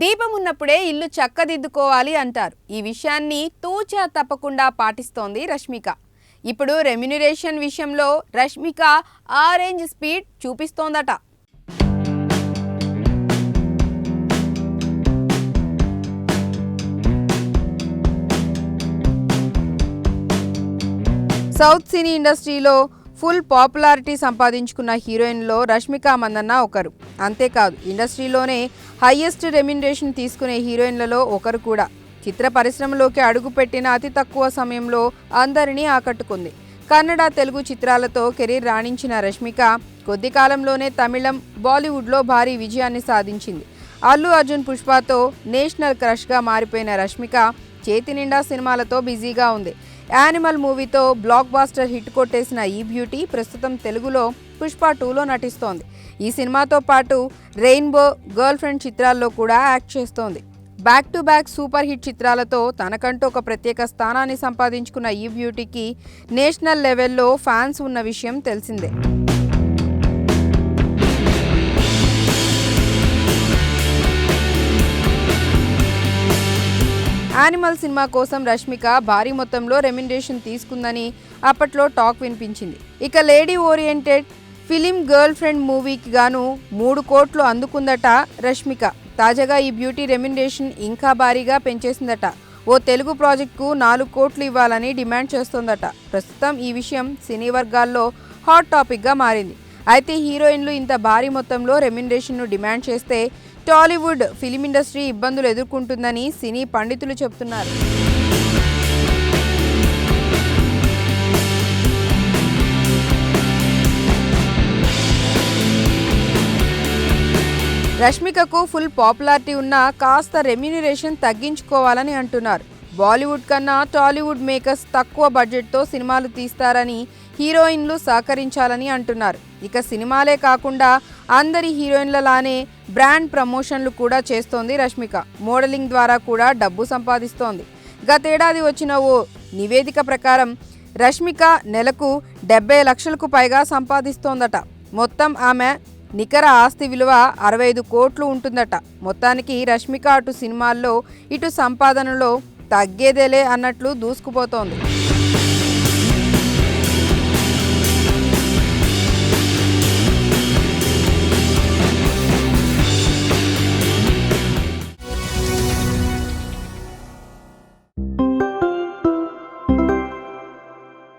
దీపం ఉన్నప్పుడే ఇల్లు చక్కదిద్దుకోవాలి అంటారు. ఈ విషయాన్ని తూచా తప్పకుండా పాటిస్తోంది రష్మిక. ఇప్పుడు రెమ్యునరేషన్ విషయంలో రష్మిక ఆరెంజ్ స్పీడ్ చూపిస్తోందట. సౌత్ సినీ ఇండస్ట్రీలో ఫుల్ పాపులారిటీ సంపాదించుకున్న హీరోయిన్లో రష్మిక మందన్న ఒకరు. అంతేకాదు ఇండస్ట్రీలోనే హయ్యెస్ట్ రెమ్యునరేషన్ తీసుకునే హీరోయిన్లలో ఒకరు కూడా. చిత్ర పరిశ్రమలోకి అడుగుపెట్టిన అతి తక్కువ సమయంలో అందరినీ ఆకట్టుకుంది. కన్నడ తెలుగు చిత్రాలతో కెరీర్ రాణించిన రష్మిక కొద్ది కాలంలోనే తమిళం బాలీవుడ్లో భారీ విజయాన్ని సాధించింది. అల్లు అర్జున్ పుష్పతో నేషనల్ క్రష్గా మారిపోయిన రష్మిక చేతి నిండా సినిమాలతో బిజీగా ఉంది. యానిమల్ మూవీతో బ్లాక్ బాస్టర్ హిట్ కొట్టేసిన ఈ బ్యూటీ ప్రస్తుతం తెలుగులో పుష్ప టూలో నటిస్తోంది. ఈ సినిమాతో పాటు రెయిన్బో గర్ల్ ఫ్రెండ్ చిత్రాల్లో కూడా యాక్ట్ చేస్తోంది. Back to back super hit చిత్రాలతో తనకంటూ ఒక ప్రత్యేక స్థానాన్ని సంపాదించుకున్న ఈ బ్యూటీకి నేషనల్ లెవెల్లో ఫ్యాన్స్ ఉన్న విషయం తెలిసిందే. యానిమల్ సినిమా కోసం రష్మిక భారీ మొత్తంలో రెమ్యునరేషన్ తీసుకుందని అప్పట్లో టాక్ వినిపించింది. ఇక lady oriented film girl friend మూవీకి గాను మూడు కోట్లు అందుకుందట రష్మిక. తాజాగా ఈ బ్యూటీ రెమ్యునరేషన్ ఇంకా భారీగా పెంచేసిందట. ఓ తెలుగు ప్రాజెక్టుకు నాలుగు కోట్లు ఇవ్వాలని డిమాండ్ చేస్తోందట. ప్రస్తుతం ఈ విషయం సినీ వర్గాల్లో హాట్ టాపిక్గా మారింది. అయితే హీరోయిన్లు ఇంత భారీ మొత్తంలో రెమ్యునరేషన్ను డిమాండ్ చేస్తే టాలీవుడ్ ఫిలిం ఇండస్ట్రీ ఇబ్బందులు ఎదుర్కొంటుందని సినీ పండితులు చెబుతున్నారు. రష్మికకు ఫుల్ పాపులారిటీ ఉన్న కాస్త రెమ్యునరేషన్ తగ్గించుకోవాలని అంటున్నారు. బాలీవుడ్ కన్నా టాలీవుడ్ మేకర్స్ తక్కువ బడ్జెట్తో సినిమాలు తీస్తారని హీరోయిన్లు సహకరించాలని అంటున్నారు. ఇక సినిమాలే కాకుండా అందరి హీరోయిన్లలానే బ్రాండ్ ప్రమోషన్లు కూడా చేస్తోంది రష్మిక. మోడలింగ్ ద్వారా కూడా డబ్బు సంపాదిస్తోంది. గతేడాది వచ్చిన ఓ నివేదిక ప్రకారం రష్మిక నెలకు డెబ్బై లక్షలకు పైగా సంపాదిస్తోందట. మొత్తం ఆమె నికర ఆస్తి విలువ అరవై ఐదు కోట్లు ఉంటుందట. మొత్తానికి రష్మిక అటు సినిమాల్లో ఇటు సంపాదనలో తగ్గేదేలే అన్నట్లు దూసుకుపోతోంది.